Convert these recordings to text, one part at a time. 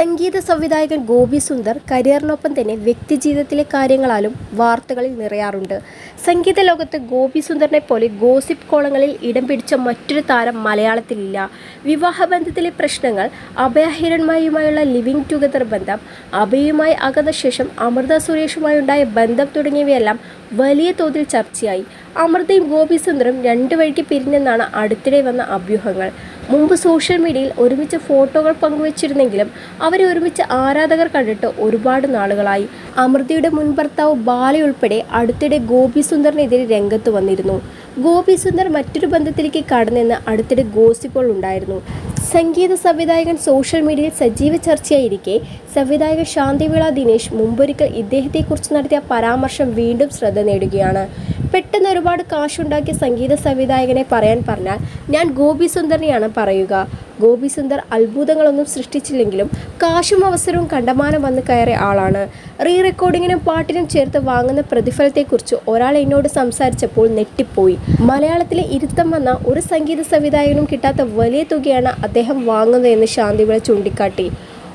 സംഗീത സംവിധായകൻ ഗോപി സുന്ദർ കരിയറിനൊപ്പം തന്നെ വ്യക്തിജീവിതത്തിലെ കാര്യങ്ങളാലും വാർത്തകളിൽ നിറയാറുണ്ട്. സംഗീത ലോകത്ത് ഗോപി സുന്ദറിനെ പോലെ ഗോസിപ്പ് കോളങ്ങളിൽ ഇടം പിടിച്ച മറ്റൊരു താരം മലയാളത്തിലില്ല. വിവാഹബന്ധത്തിലെ പ്രശ്നങ്ങൾ അഭയഹിരൺമായുമായുള്ള ലിവിങ് ടുഗദർ ബന്ധം അഭയുമായി അകന്ന ശേഷം അമൃത സുരേഷുമായുണ്ടായ ബന്ധം തുടങ്ങിയവയെല്ലാം വലിയ തോതിൽ ചർച്ചയായി. അമൃതയും ഗോപി സുന്ദറും രണ്ടു വഴിക്ക് പിരിഞ്ഞെന്നാണ് അടുത്തിടെ വന്ന അഭ്യൂഹങ്ങൾ. മുമ്പ് സോഷ്യൽ മീഡിയയിൽ ഒരുമിച്ച് ഫോട്ടോകൾ പങ്കുവച്ചിരുന്നെങ്കിലും അവരെ ഒരുമിച്ച് ആരാധകർ കണ്ടിട്ട് ഒരുപാട് നാളുകളായി. അമൃതയുടെ മുൻ ഭർത്താവ് ബാലയുൾപ്പെടെ അടുത്തിടെ ഗോപി സുന്ദറിനെതിരെ രംഗത്ത് വന്നിരുന്നു. ഗോപി സുന്ദർ മറ്റൊരു ബന്ധത്തിലേക്ക് കടന്നെന്ന് അടുത്തിടെ ഗോസിപ്പുകൾ ഉണ്ടായിരുന്നു. സംഗീത സംവിധായകൻ സോഷ്യൽ മീഡിയയിൽ സജീവ ചർച്ചയായിരിക്കെ. സംവിധായക ശാന്തിവിള ദിനേശ് മുമ്പൊരിക്കൽ ഇദ്ദേഹത്തെക്കുറിച്ച് നടത്തിയ പരാമർശം വീണ്ടും ശ്രദ്ധ നേടുകയാണ്. പെട്ടെന്ന് ഒരുപാട് കാശുണ്ടാക്കിയ സംഗീത സംവിധായകനെ പറയാൻ പറഞ്ഞാൽ ഞാൻ ഗോപി സുന്ദറിനെയാണ് പറയുക. ഗോപി സുന്ദർ അത്ഭുതങ്ങളൊന്നും സൃഷ്ടിച്ചില്ലെങ്കിലും കാശും അവസരവും കണ്ടമാനം വന്ന് കയറിയ ആളാണ്. റീ റെക്കോർഡിങ്ങിനും പാട്ടിനും ചേർത്ത് വാങ്ങുന്ന പ്രതിഫലത്തെക്കുറിച്ച് ഒരാൾ എന്നോട് സംസാരിച്ചപ്പോൾ നെട്ടിപ്പോയി മലയാളത്തിലെ ഇരുത്തം വന്ന ഒരു സംഗീത സംവിധായകനും കിട്ടാത്ത വലിയ തുകയാണ് അദ്ദേഹം വാങ്ങുന്നതെന്ന് ശാന്തിവിള ചൂണ്ടിക്കാട്ടി.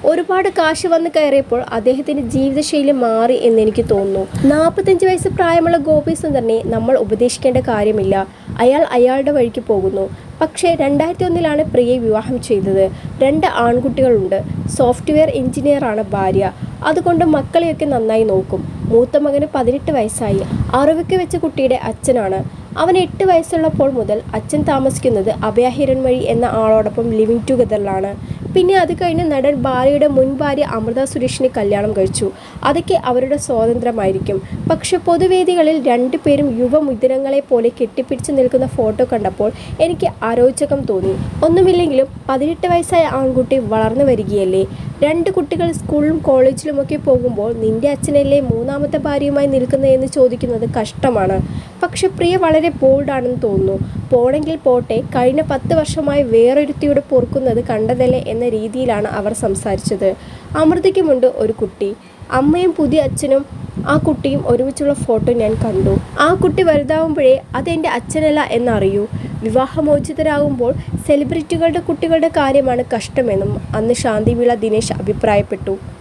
ഒരുപാട് കാശ് വന്ന് കയറിയപ്പോൾ അദ്ദേഹത്തിന്റെ ജീവിതശൈലി മാറി എന്ന് എനിക്ക് തോന്നുന്നു. നാൽപ്പത്തഞ്ച് വയസ്സ് പ്രായമുള്ള ഗോപി സുന്ദറിനെ നമ്മൾ ഉപദേശിക്കേണ്ട കാര്യമില്ല. അയാൾ അയാളുടെ വഴിക്ക് പോകുന്നു. പക്ഷേ രണ്ടായിരത്തി ഒന്നിലാണ് പ്രിയയെ വിവാഹം ചെയ്തത്. രണ്ട് ആൺകുട്ടികളുണ്ട്. സോഫ്റ്റ്വെയർ എഞ്ചിനീയറാണ് ഭാര്യ. അതുകൊണ്ട് മക്കളെയൊക്കെ നന്നായി നോക്കും. മൂത്ത മകന് പതിനെട്ട് വയസ്സായി. അറിവയ്ക്ക് വെച്ച കുട്ടിയുടെ അച്ഛനാണ്. അവൻ എട്ട് വയസ്സുള്ളപ്പോൾ മുതൽ അച്ഛൻ താമസിക്കുന്നത് അഭയഹിരൺ വഴി എന്ന ആളോടൊപ്പം ലിവിങ് ടുഗദറിലാണ്. പിന്നെ അത് കഴിഞ്ഞ് നടൻ ബാലയുടെ മുൻ ഭാര്യ അമൃത സുരേഷിനെ കല്യാണം കഴിച്ചു. അതൊക്കെ അവരുടെ സ്വാതന്ത്ര്യമായിരിക്കും. പക്ഷെ പൊതുവേദികളിൽ രണ്ടുപേരും യുവമുദ്രങ്ങളെ പോലെ കെട്ടിപ്പിടിച്ച് നിൽക്കുന്ന ഫോട്ടോ കണ്ടപ്പോൾ എനിക്ക് അരോചകം തോന്നി. ഒന്നുമില്ലെങ്കിലും പതിനെട്ട് വയസ്സായ ആൺകുട്ടി വളർന്നു വരികയല്ലേ? രണ്ട് കുട്ടികൾ സ്കൂളിലും കോളേജിലുമൊക്കെ പോകുമ്പോൾ നിന്റെ അച്ഛനല്ലേ മൂന്നാമത്തെ ഭാര്യയുമായി നിൽക്കുന്നതെന്ന് ചോദിക്കുന്നത് കഷ്ടമാണ്. പക്ഷെ പ്രിയ വളരെ ബോൾഡാണെന്ന് തോന്നുന്നു. പോണെങ്കിൽ പോട്ടെ കഴിഞ്ഞ പത്ത് വർഷമായി വേറൊരുത്തിയോട് പൊറുക്കുന്നത് കണ്ടതല്ലേ എന്ന രീതിയിലാണ് അവർ സംസാരിച്ചത്. അമൃതയ്ക്കുമുണ്ട് ഒരു കുട്ടി. അമ്മയും പുതിയ അച്ഛനും ആ കുട്ടിയും ഒരുമിച്ചുള്ള ഫോട്ടോ ഞാൻ കണ്ടു. ആ കുട്ടി വലുതാവുമ്പോഴേ അതെന്റെ അച്ഛനല്ല എന്നറിയൂ. വിവാഹമോചിതരാകുമ്പോൾ സെലിബ്രിറ്റികളുടെ കുട്ടികളുടെ കാര്യമാണ് കഷ്ടമെന്നും അന്ന് ശാന്തിവിള ദിനേശ് അഭിപ്രായപ്പെട്ടു.